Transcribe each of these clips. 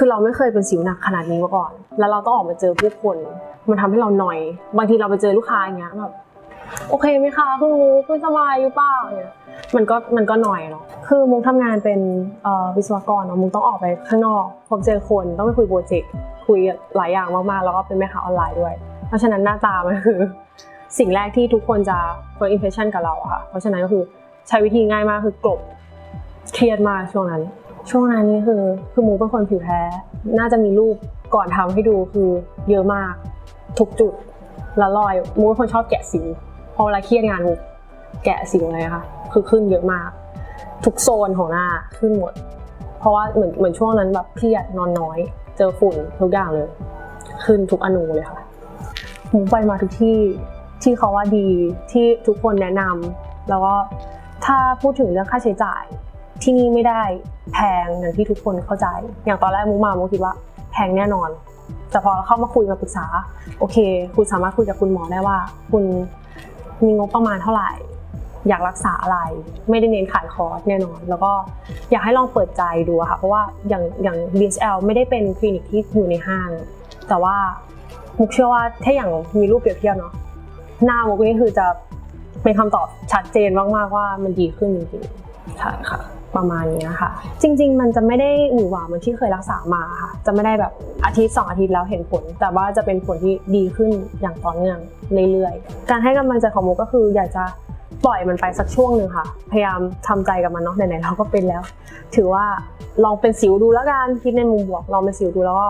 คือเราไม่เคยเป็นสิวหนักขนาดนี้มาก่อน แล้วเราต้องออกมาเจอผู้คน มันทำให้เราหน่อย บางทีเราไปเจอลูกค้าอย่างเงี้ยแบบโอเคไหมคะคุณมุกคุณสบายหรือเปล่าเนี่ยมันก็มันก็หน่อยเนาะคือมุกทำงานเป็นวิศวกรเนาะมุกต้องออกไปข้างนอกพบเจอคนต้องไปคุยโปรเจกต์คุยหลายอย่างมากๆ แล้วก็เป็นแม่ค้าออนไลน์ด้วย เพราะฉะนั้นหน้าตามันคือ สิ่งแรกที่ทุกคนจะ first impression กับเราอะค่ะเพราะฉะนั้นก็คือใช้วิธีง่ายมากคือกลบเครียดมากช่วงนั้น ช่วงนั้นนี่คือคือมูเป็นคนผิวแพ้ น่าจะมีรูปก่อนทำให้ดูคือเยอะมาก ทุกจุดละรอยมูเป็นคนชอบแกะสิวพอเวลาเครียดงานมูแกะสิวเลยค่ะ คือขึ้นเยอะมาก ทุกโซนของหน้าขึ้นหมด เพราะว่าเหมือนเหมือนช่วงนั้นแบบเครียดนอนน้อย เจอฝุ่นทุกอย่างเลย ขึ้นทุกอนูเลยค่ะมูไปมาทุกที่ที่เขาว่าดีที่ทุกคนแนะนำแล้วก็ถ้าพูดถึงเรื่องค่าใช้จ่าย ที่นี่ไม่ได้แพงอย่างที่ทุกคนเข้าใจ อย่างตอนแรกมุกมามุกคิดว่าแพงแน่นอน แต่พอเข้ามาคุยมาปรึกษา โอเค คุณสามารถคุยกับคุณหมอได้ว่า คุณมีงบประมาณเท่าไหร่ อยากรักษาอะไรไม่ได้เน้นขายคอร์สแน่นอน แล้วก็อยากให้ลองเปิดใจดูค่ะ เพราะว่าอย่างอย่าง DSL ไม่ได้เป็นคลินิกที่อยู่ในห้าง แต่ว่ามุกเชื่อว่าถ้าอย่างมีรูปเปรียบเทียบเนาะหน้ามุกนี่คือจะเป็นคำตอบชัดเจนมากๆว่ามันดีขึ้นจริงๆใช่ค่ะ ประมาณนี้ค่ะ จริง ๆ มันจะไม่ได้หวือหวาเหมือนที่เคยรักษามาค่ะ จะไม่ได้แบบอาทิตย์สองอาทิตย์แล้วเห็นผล แต่ว่าจะเป็นผลที่ดีขึ้นอย่างต่อเนื่องเรื่อยๆ การให้กำลังใจของโมก็คืออยากจะปล่อยมันไปสักช่วงหนึ่งค่ะ พยายามทำใจกับมันเนาะไหนๆเราก็เป็นแล้ว ถือว่าลองเป็นสิวดูแล้วกันคิดในมุมบวกลองเป็นสิวดูแล้วก็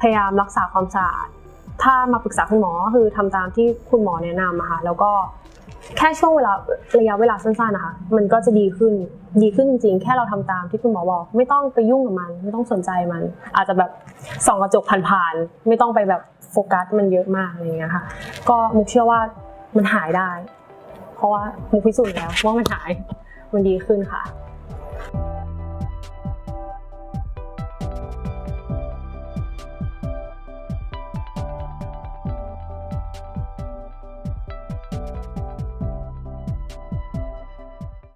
พยายามรักษาความสะอาดถ้ามาปรึกษาคุณหมอก็คือทำตามที่คุณหมอแนะนำอะค่ะแล้วก็ แค่ช่วงเวลาระยะเวลาสั้นๆนะคะมันก็จะดีขึ้นดีขึ้นจริงๆ แค่เราทำตามที่คุณหมอบอก ไม่ต้องไปยุ่งกับมัน ไม่ต้องสนใจมัน อาจจะแบบส่องกระจกผ่านๆไม่ต้องไปแบบโฟกัสมันเยอะมากอะไรอย่างเงี้ยค่ะก็มุกเชื่อว่ามันหายได้ เพราะว่ามุกพิสูจน์แล้วว่ามันหายมันดีขึ้นค่ะ